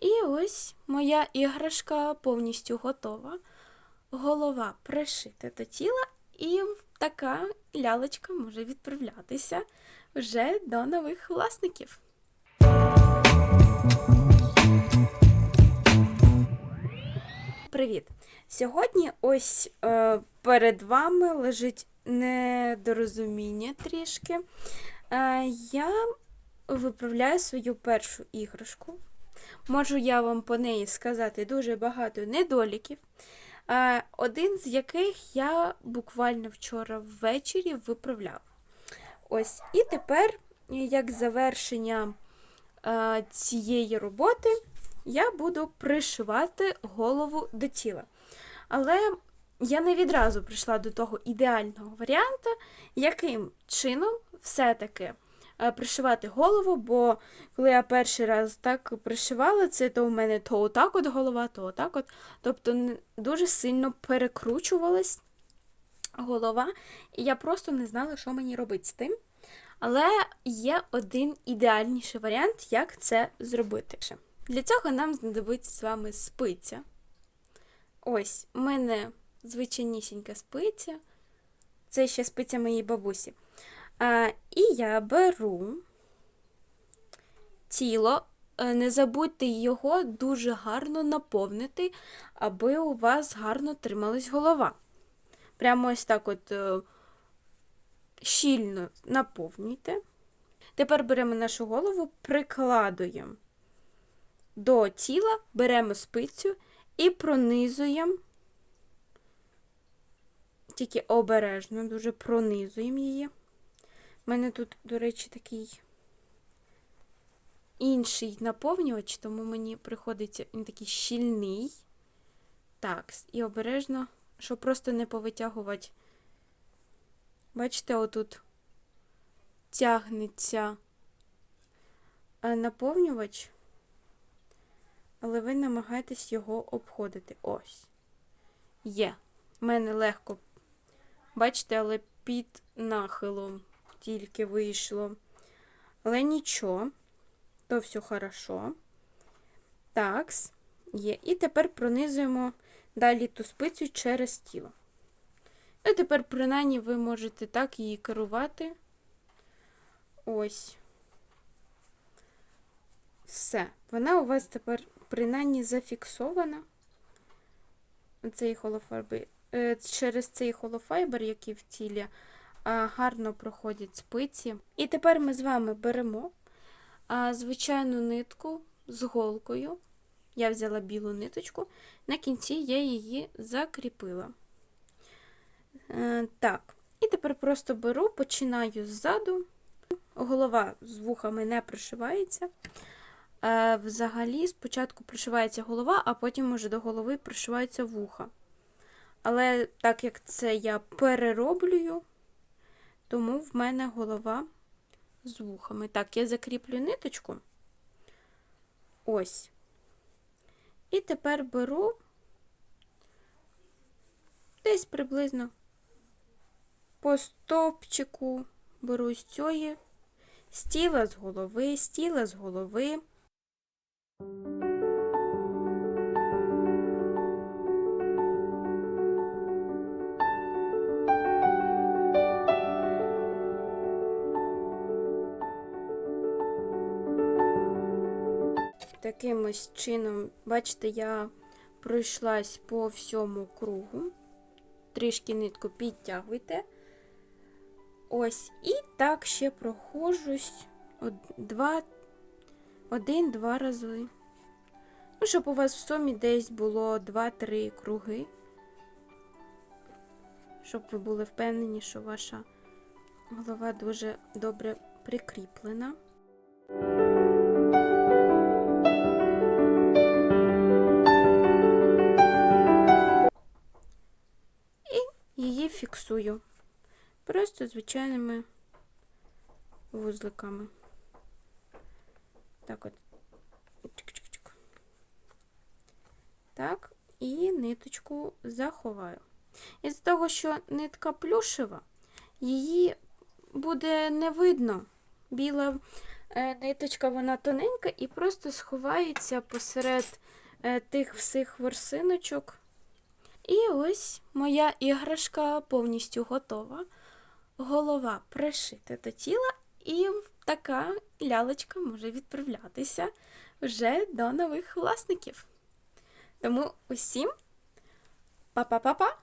І ось моя іграшка повністю готова. Голова пришита до тіла, і така лялечка може відправлятися вже до нових власників. Привіт! Сьогодні ось е, перед вами лежить недорозуміння трішки. Е, я виправляю свою першу іграшку. Можу я вам по неї сказати дуже багато недоліків. Е, один з яких я буквально вчора ввечері виправляла. Ось, і тепер, як завершення е, цієї роботи, я буду пришивати голову до тіла. Але я не відразу прийшла до того ідеального варіанту, яким чином все-таки пришивати голову, бо коли я перший раз так пришивала це, то у мене то отак от голова, то отак от. Тобто дуже сильно перекручувалась голова, і я просто не знала, що мені робити з тим. Але є один ідеальніший варіант, як це зробити. Для цього нам знадобиться з вами спиця. Ось, у мене звичайнісінька спиця. Це ще спиця моєї бабусі. І я беру тіло. Е, Не забудьте його дуже гарно наповнити, аби у вас гарно трималась голова. Прямо ось так от е, щільно наповнюйте. Тепер беремо нашу голову, прикладуємо до тіла, беремо спицю і пронизуємо. Тільки обережно, дуже пронизуємо її. У мене тут, до речі, такий інший наповнювач, тому мені приходиться він такий щільний. Так, і обережно, щоб просто не повитягувати. Бачите, отут тягнеться е, наповнювач, але ви намагаєтесь його обходити. Ось. Є. У мене легко, бачите, але під нахилом тільки вийшло. Але нічого, то все хорошо. Такс, є. І тепер пронизуємо далі ту спицю через тіло. Ну, тепер, принаймні, ви можете так її керувати. Ось. Все. Вона у вас тепер принаймні зафіксована. Цей холофайбер, е, через цей холофайбер, який в тілі, гарно проходять спиці. І тепер ми з вами беремо звичайну нитку з голкою. Я взяла білу ниточку, на кінці я її закріпила. Е, так, і тепер просто беру, починаю ззаду. Голова з вухами не пришивається. Е, взагалі, спочатку пришивається голова, а потім уже до голови пришивається вуха. Але так як це я перероблюю, тому в мене голова з вухами. Так, я закріплю ниточку. Ось. І тепер беру десь приблизно по стовпчику беру з цієї, з тіла з голови, з тіла з голови. Таким ось чином, бачите, я пройшлась по всьому кругу. Трішки нитку підтягуйте. Ось, і так ще проходжусь один-два рази. Ну, щоб у вас в сумі десь було 2-3 круги. Щоб ви були впевнені, що ваша голова дуже добре прикріплена. Фіксую. Просто звичайними вузликами. Так от. Так, і ниточку заховаю. Із того, що нитка плюшева, її буде не видно. Біла Е, Ниточка вона тоненька і просто сховається посеред е, тих всіх ворсиночок. І ось моя іграшка повністю готова. Голова пришита до тіла, і така лялечка може відправлятися вже до нових власників. Тому усім па-па-па-па!